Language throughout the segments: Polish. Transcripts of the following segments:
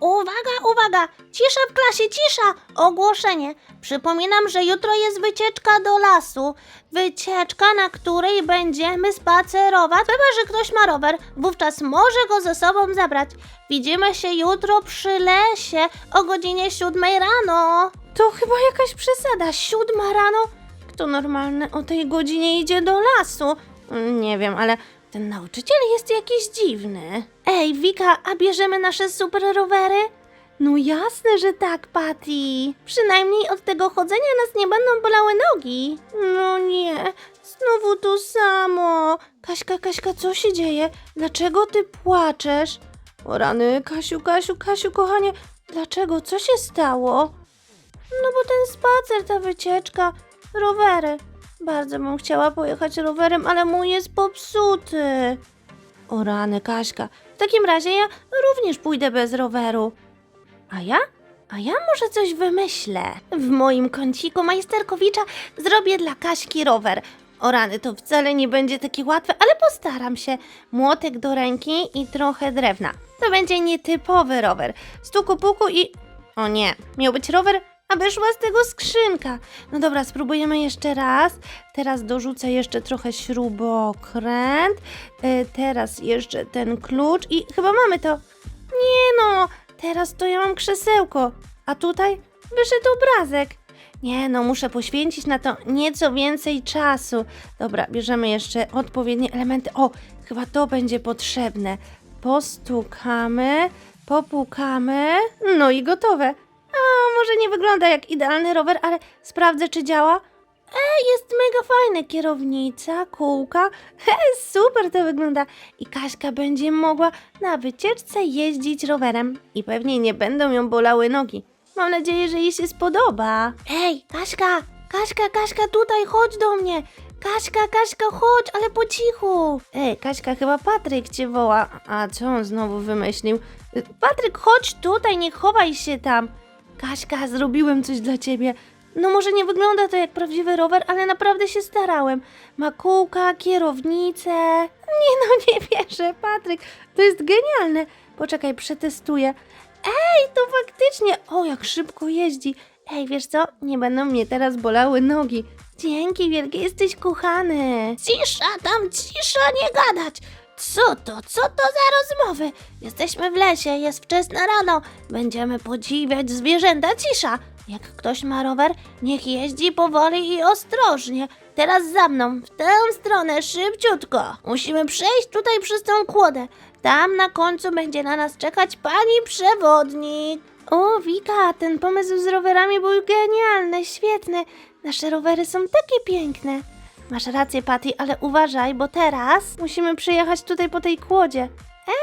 Uwaga, uwaga! Cisza w klasie, cisza! Ogłoszenie. Przypominam, że jutro jest wycieczka do lasu. Wycieczka, na której będziemy spacerować. Chyba, że ktoś ma rower, wówczas może go ze sobą zabrać. Widzimy się jutro przy lesie o godzinie siódmej rano. To chyba jakaś przesada. Siódma rano? Kto normalny o tej godzinie idzie do lasu? Nie wiem, ale ten nauczyciel jest jakiś dziwny. Ej, Wika, a bierzemy nasze super rowery? No jasne, że tak, Patty. Przynajmniej od tego chodzenia nas nie będą bolały nogi. No nie, znowu to samo. Kaśka, Kaśka, co się dzieje? Dlaczego ty płaczesz? O rany, Kasiu, Kasiu, Kasiu, kochanie, dlaczego? Co się stało? No bo ten spacer, ta wycieczka, rowery. Bardzo bym chciała pojechać rowerem, ale mój jest popsuty. O rany, Kaśka. W takim razie ja również pójdę bez roweru. A ja? A ja może coś wymyślę. W moim kąciku majsterkowicza zrobię dla Kaśki rower. O rany, to wcale nie będzie takie łatwe, ale postaram się. Młotek do ręki i trochę drewna. To będzie nietypowy rower. Stuku puku i... O nie, miał być rower, a wyszła z tego skrzynka. No dobra, spróbujemy jeszcze raz. Teraz dorzucę jeszcze trochę śrubokręt. E, teraz jeszcze ten klucz i chyba mamy to. Nie no, teraz to ja mam krzesełko. A tutaj wyszedł obrazek. Nie no, muszę poświęcić na to nieco więcej czasu. Dobra, bierzemy jeszcze odpowiednie elementy. O, chyba to będzie potrzebne. Postukamy, popukamy, no i gotowe. A może nie wygląda jak idealny rower, ale sprawdzę, czy działa. E, jest mega fajne. Kierownica, kółka. He, super to wygląda. I Kaśka będzie mogła na wycieczce jeździć rowerem. I pewnie nie będą ją bolały nogi. Mam nadzieję, że jej się spodoba. Ej, Kaśka, Kaśka, Kaśka, tutaj chodź do mnie. Kaśka, Kaśka, chodź, ale po cichu. Ej, Kaśka, chyba Patryk cię woła. A co on znowu wymyślił? Patryk, chodź tutaj, nie chowaj się tam. Kaśka, zrobiłem coś dla ciebie. No może nie wygląda to jak prawdziwy rower, ale naprawdę się starałem. Ma kółka, kierownicę. Nie no, nie wierzę, Patryk. To jest genialne. Poczekaj, przetestuję. Ej, to faktycznie. O, jak szybko jeździ. Ej, wiesz co? Nie będą mnie teraz bolały nogi. Dzięki wielkie, jesteś kochany. Cisza tam, cisza, nie gadać. Co to? Co to za rozmowy? Jesteśmy w lesie, jest wczesne rano. Będziemy podziwiać zwierzęta. Cisza! Jak ktoś ma rower, niech jeździ powoli i ostrożnie. Teraz za mną, w tę stronę, szybciutko. Musimy przejść tutaj przez tą kłodę. Tam na końcu będzie na nas czekać pani przewodnik. O, Wika, ten pomysł z rowerami był genialny, świetny. Nasze rowery są takie piękne. Masz rację, Patty, ale uważaj, bo teraz musimy przyjechać tutaj po tej kłodzie.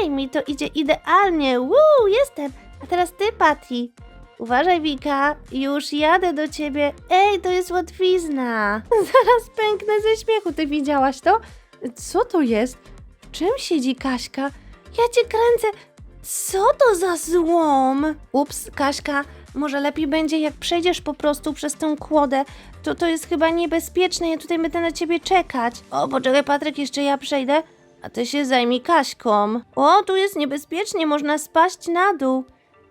Ej, mi to idzie idealnie. Woo, jestem. A teraz ty, Patty. Uważaj, Wika, już jadę do ciebie. Ej, to jest łatwizna. Zaraz pęknę ze śmiechu. Ty widziałaś to? Co to jest? Czym siedzi Kaśka? Ja cię kręcę. Co to za złom? Ups, Kaśka, może lepiej będzie, jak przejdziesz po prostu przez tą kłodę. To to jest chyba niebezpieczne, ja tutaj będę na ciebie czekać. O, poczekaj, Patryk, jeszcze ja przejdę, a ty się zajmij Kaśką. O, tu jest niebezpiecznie, można spaść na dół.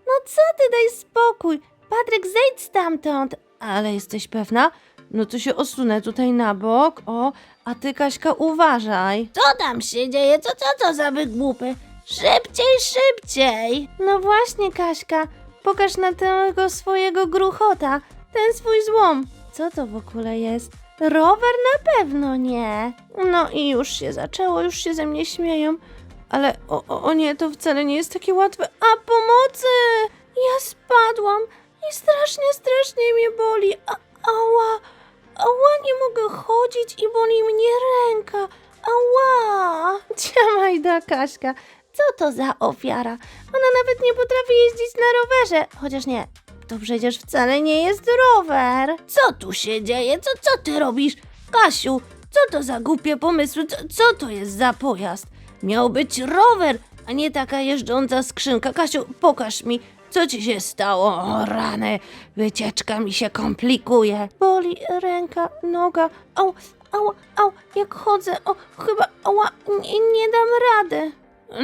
No co ty, daj spokój. Patryk, zejdź stamtąd. Ale jesteś pewna? No to się osunę tutaj na bok. O, a ty, Kaśka, uważaj. Co tam się dzieje? Co, co to za wygłupy? Szybciej, szybciej! No właśnie, Kaśka, pokaż na tego swojego gruchota, ten swój złom. Co to w ogóle jest? Rower na pewno nie. No i już się zaczęło, już się ze mnie śmieją. Ale o, o, o nie, to wcale nie jest takie łatwe. A pomocy! Ja spadłam i strasznie, strasznie mnie boli. A, ała, ała, nie mogę chodzić i boli mnie ręka. Ała! Ciamajda Kaśka, co to za ofiara? Ona nawet nie potrafi jeździć na rowerze. Chociaż nie, to przecież wcale nie jest rower. Co tu się dzieje? Co, co ty robisz? Kasiu, co to za głupie pomysły? Co, co to jest za pojazd? Miał być rower, a nie taka jeżdżąca skrzynka. Kasiu, pokaż mi, co ci się stało? O rany, wycieczka mi się komplikuje. Boli ręka, noga, au, au, au, jak chodzę, o, chyba, ała, nie, nie dam rady.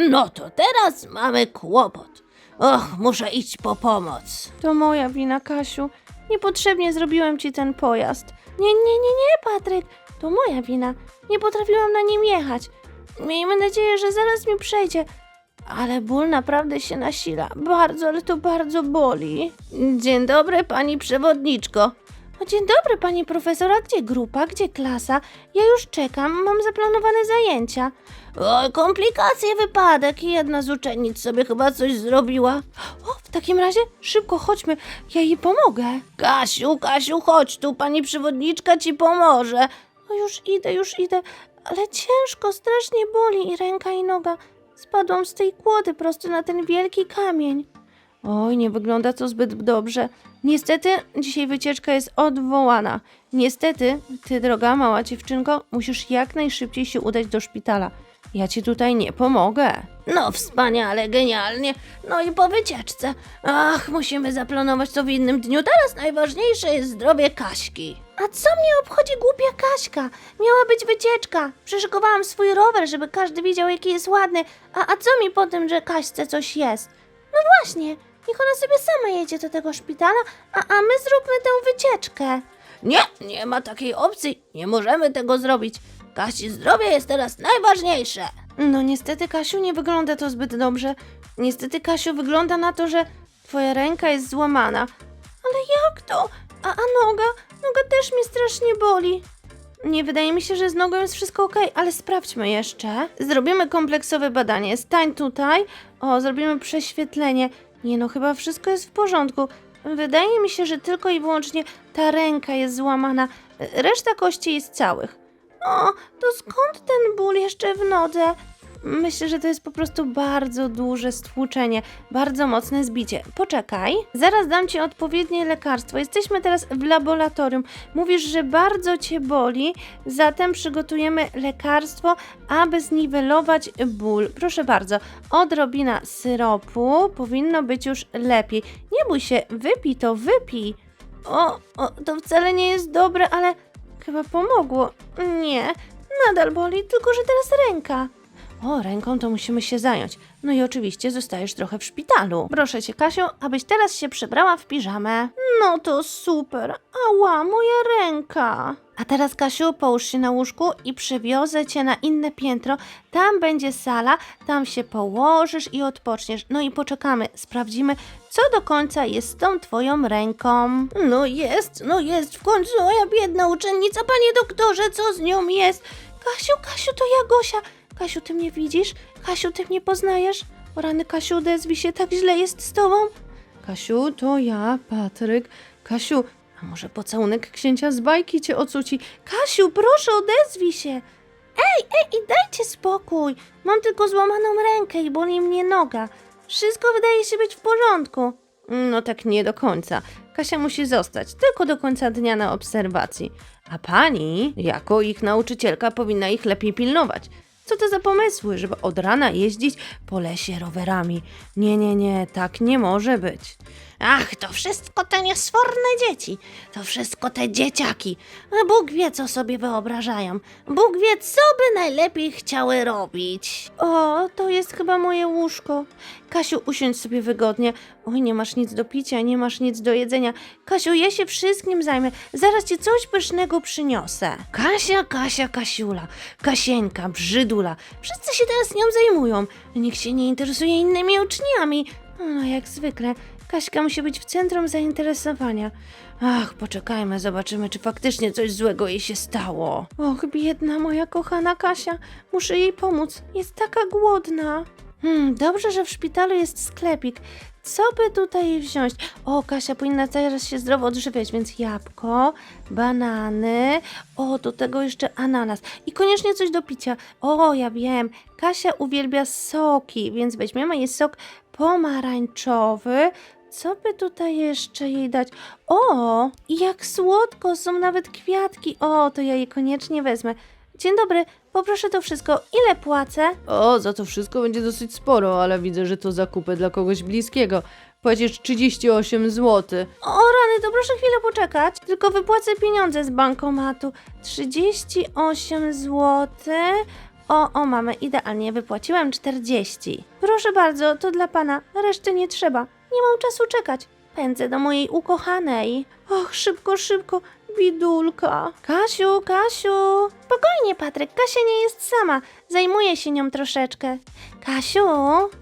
No to teraz mamy kłopot. Och, muszę iść po pomoc. To moja wina, Kasiu. Niepotrzebnie zrobiłem ci ten pojazd. Nie, nie, nie, nie, Patryk. To moja wina. Nie potrafiłam na nim jechać. Miejmy nadzieję, że zaraz mi przejdzie. Ale ból naprawdę się nasila. Bardzo, ale to bardzo boli. Dzień dobry, pani przewodniczko. O, dzień dobry, pani profesor. Gdzie grupa? Gdzie klasa? Ja już czekam, mam zaplanowane zajęcia. O, komplikacje, wypadek. Jedna z uczennic sobie chyba coś zrobiła. O, w takim razie szybko chodźmy, ja jej pomogę. Kasiu, Kasiu, chodź tu, pani przewodniczka ci pomoże. O, już idę, już idę, ale ciężko, strasznie boli i ręka i noga. Spadłam z tej kłody prosto na ten wielki kamień. Oj, nie wygląda to zbyt dobrze. Niestety, dzisiaj wycieczka jest odwołana. Niestety, ty, droga mała dziewczynko, musisz jak najszybciej się udać do szpitala. Ja ci tutaj nie pomogę. No, wspaniale, genialnie. No i po wycieczce. Ach, musimy zaplanować to w innym dniu. Teraz najważniejsze jest zdrowie Kaśki. A co mnie obchodzi głupia Kaśka? Miała być wycieczka. Przyszykowałam swój rower, żeby każdy widział, jaki jest ładny. A, a co mi po tym, że Kaśce coś jest? No właśnie, niech ona sobie sama jedzie do tego szpitala, a, a my zróbmy tę wycieczkę. Nie, nie ma takiej opcji. Nie możemy tego zrobić. Kasi zdrowie jest teraz najważniejsze. No niestety, Kasiu, nie wygląda to zbyt dobrze. Niestety, Kasiu, wygląda na to, że twoja ręka jest złamana. Ale jak to? A, a noga? Noga też mnie strasznie boli. Nie wydaje mi się, że z nogą jest wszystko ok, ale sprawdźmy jeszcze. Zrobimy kompleksowe badanie. Stań tutaj. O, zrobimy prześwietlenie. Nie no, chyba wszystko jest w porządku. Wydaje mi się, że tylko i wyłącznie ta ręka jest złamana. Reszta kości jest całych. O, to skąd ten ból jeszcze w nodze? Myślę, że to jest po prostu bardzo duże stłuczenie, bardzo mocne zbicie. Poczekaj, zaraz dam ci odpowiednie lekarstwo. Jesteśmy teraz w laboratorium. Mówisz, że bardzo cię boli, zatem przygotujemy lekarstwo, aby zniwelować ból. Proszę bardzo, odrobina syropu, powinno być już lepiej. Nie bój się, wypij to, wypij. O, o, to wcale nie jest dobre, ale chyba pomogło. Nie, nadal boli, tylko że teraz ręka. O, ręką to musimy się zająć. No i oczywiście zostajesz trochę w szpitalu. Proszę cię, Kasiu, abyś teraz się przebrała w piżamę. No to super. Ała, moja ręka. A teraz, Kasiu, połóż się na łóżku i przywiozę cię na inne piętro. Tam będzie sala, tam się położysz i odpoczniesz. No i poczekamy, sprawdzimy, co do końca jest z tą twoją ręką. No jest, no jest, w końcu moja biedna uczennica, panie doktorze, co z nią jest? Kasiu, Kasiu, to ja Gosia. Kasiu, ty mnie widzisz? Kasiu, ty mnie poznajesz? O rany, Kasiu, odezwij się, tak źle jest z tobą. Kasiu, to ja, Patryk. Kasiu, a może pocałunek księcia z bajki cię ocuci? Kasiu, proszę, odezwij się. Ej, ej, i dajcie spokój. Mam tylko złamaną rękę i boli mnie noga. Wszystko wydaje się być w porządku. No tak nie do końca. Kasia musi zostać tylko do końca dnia na obserwacji. A pani, jako ich nauczycielka, powinna ich lepiej pilnować. Co to za pomysły, żeby od rana jeździć po lesie rowerami? Nie, nie, nie, tak nie może być. Ach, to wszystko te niesforne dzieci. To wszystko te dzieciaki. Bóg wie, co sobie wyobrażają. Bóg wie, co by najlepiej chciały robić. O, to jest chyba moje łóżko. Kasiu, usiądź sobie wygodnie. Oj, nie masz nic do picia, nie masz nic do jedzenia. Kasiu, ja się wszystkim zajmę. Zaraz ci coś pysznego przyniosę. Kasia, Kasia, Kasiula. Kasieńka, brzydula. Wszyscy się teraz nią zajmują. Nikt się nie interesuje innymi uczniami. No, jak zwykle. Kaśka musi być w centrum zainteresowania. Ach, poczekajmy, zobaczymy, czy faktycznie coś złego jej się stało. Och, biedna moja kochana Kasia. Muszę jej pomóc. Jest taka głodna. Hmm, dobrze, że w szpitalu jest sklepik. Co by tutaj wziąć? O, Kasia powinna teraz się zdrowo odżywiać, więc jabłko, banany, o, do tego jeszcze ananas i koniecznie coś do picia. O, ja wiem, Kasia uwielbia soki, więc weźmiemy jej sok pomarańczowy. Co by tutaj jeszcze jej dać? O, jak słodko, są nawet kwiatki. O, to ja je koniecznie wezmę. Dzień dobry, poproszę to wszystko. Ile płacę? O, za to wszystko będzie dosyć sporo, ale widzę, że to zakupy dla kogoś bliskiego. Płacisz 38 zł. O rany, to proszę chwilę poczekać. Tylko wypłacę pieniądze z bankomatu. 38 zł. O, o, mamy, idealnie, wypłaciłem 40. Proszę bardzo, to dla pana, reszty nie trzeba. Nie mam czasu czekać. Pędzę do mojej ukochanej. Och, szybko, szybko, bidulka. Kasiu, Kasiu. Spokojnie, Patryk, Kasia nie jest sama. Zajmuję się nią troszeczkę. Kasiu,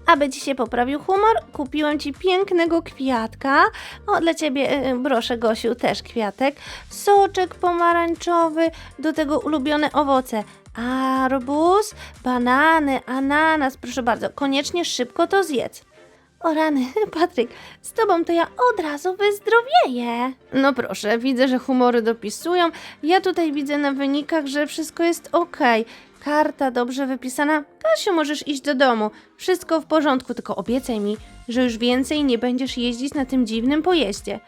aby ci się poprawił humor, kupiłem ci pięknego kwiatka. O, dla ciebie, y, proszę, Gosiu, też kwiatek. Soczek pomarańczowy, do tego ulubione owoce. Arbuz, banany, ananas, proszę bardzo, koniecznie szybko to zjedz. O rany, Patryk, z tobą to ja od razu wyzdrowieję. No proszę, widzę, że humory dopisują. Ja tutaj widzę na wynikach, że wszystko jest ok. Karta dobrze wypisana. Kasiu, możesz iść do domu. Wszystko w porządku, tylko obiecaj mi, że już więcej nie będziesz jeździć na tym dziwnym pojeździe.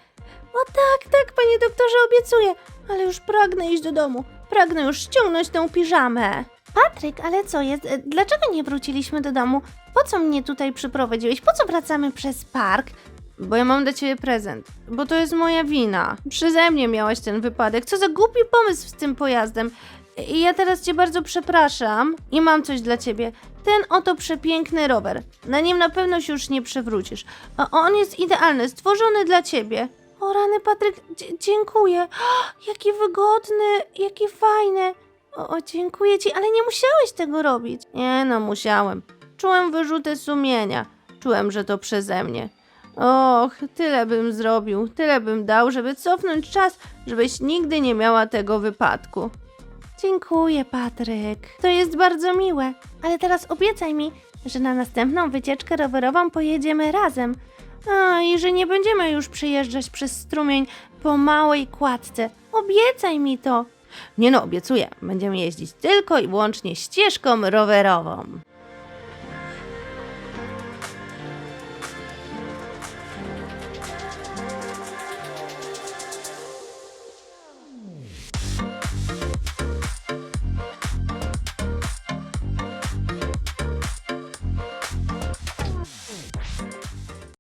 O tak, tak, panie doktorze, obiecuję, ale już pragnę iść do domu. Pragnę już ściągnąć tę piżamę. Patryk, ale co jest? Dlaczego nie wróciliśmy do domu? Po co mnie tutaj przyprowadziłeś? Po co wracamy przez park? Bo ja mam dla ciebie prezent. Bo to jest moja wina. Przeze mnie miałaś ten wypadek. Co za głupi pomysł z tym pojazdem. I ja teraz cię bardzo przepraszam i mam coś dla ciebie. Ten oto przepiękny rower. Na nim na pewno się już nie przewrócisz. A on jest idealny, stworzony dla ciebie. O rany, Patryk, dziękuję. Jaki wygodny, jaki fajny. O, o, dziękuję ci, ale nie musiałeś tego robić. Nie no, musiałem. Czułem wyrzuty sumienia. Czułem, że to przeze mnie. Och, tyle bym zrobił, tyle bym dał, żeby cofnąć czas, żebyś nigdy nie miała tego wypadku. Dziękuję, Patryk. To jest bardzo miłe. Ale teraz obiecaj mi, że na następną wycieczkę rowerową pojedziemy razem. A, i że nie będziemy już przyjeżdżać przez strumień po małej kładce. Obiecaj mi to. Nie no, obiecuję, będziemy jeździć tylko i wyłącznie ścieżką rowerową.